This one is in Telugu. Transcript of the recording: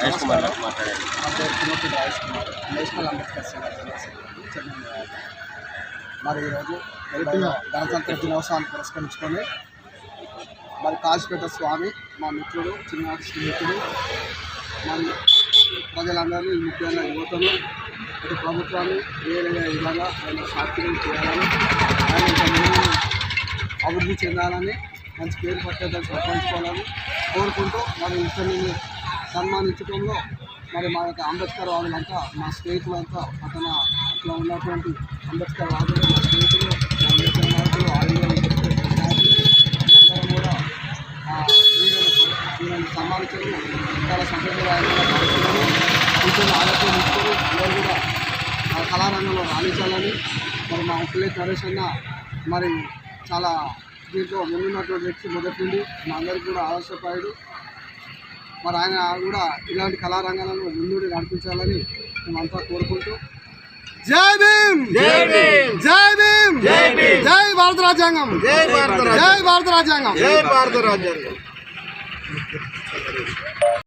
మహేష్ కుమార్ గారు నా పేరు తిరుపతి కుమార్ నేషనల్ అంబేద్కర్ చెన్నై మరి ఈరోజు మన గణతంత్ర దినోత్సవాన్ని పురస్కరించుకొని మరి కాశీపేట స్వామి మా మిత్రుడు చిన్న స్నేహితుడు మరి ప్రజలందరినీ ముఖ్యంగా యువతను ఇటు ప్రభుత్వాన్ని వేరే విధంగా ఆయన సాక్షిని చేయాలని ఆయన ఇంకా అభివృద్ధి చెందాలని మంచి పేరు పట్టేదని సంపాదించుకోవాలని కోరుకుంటూ మరి ఇతన్ని సన్మానించడంలో మరి మా యొక్క అంబేద్కర్ వాదులంతా మా స్నేహితులంతా అతను అట్లా ఉన్నటువంటి అంబేద్కర్ వాదులు మా స్నేహితులు మా నేతల నాయకులు ఆయుధ కూడా ఆ, సన్మానించడం. చాలా సంతోషదాయకంగా భావిస్తున్నాను కూర్చొని ఆలోచన తీసుకొని అందరూ కూడా ఆ కళారంగంలో రాణించాలని మరి మా ఉప్పులే నరేష్ అన్న మరి చాలా దీంట్లో ముందున్నటువంటి వ్యక్తి మొదటి నుండి మా అందరికి కూడా ఆదర్శపాయుడు మరి ఆయన కూడా ఇలాంటి కళారంగాలను ముందుండి నడిపించాలని మేమంతా కోరుకుంటూ. జై భీమ్! జై భీమ్! జై భీమ్! జై భీమ్! జై భారత రాజ్యాంగం! జై భారత రాజ్యాంగం. జై భారత రాజ్యాంగం! జై భారత రాజ్యాంగం!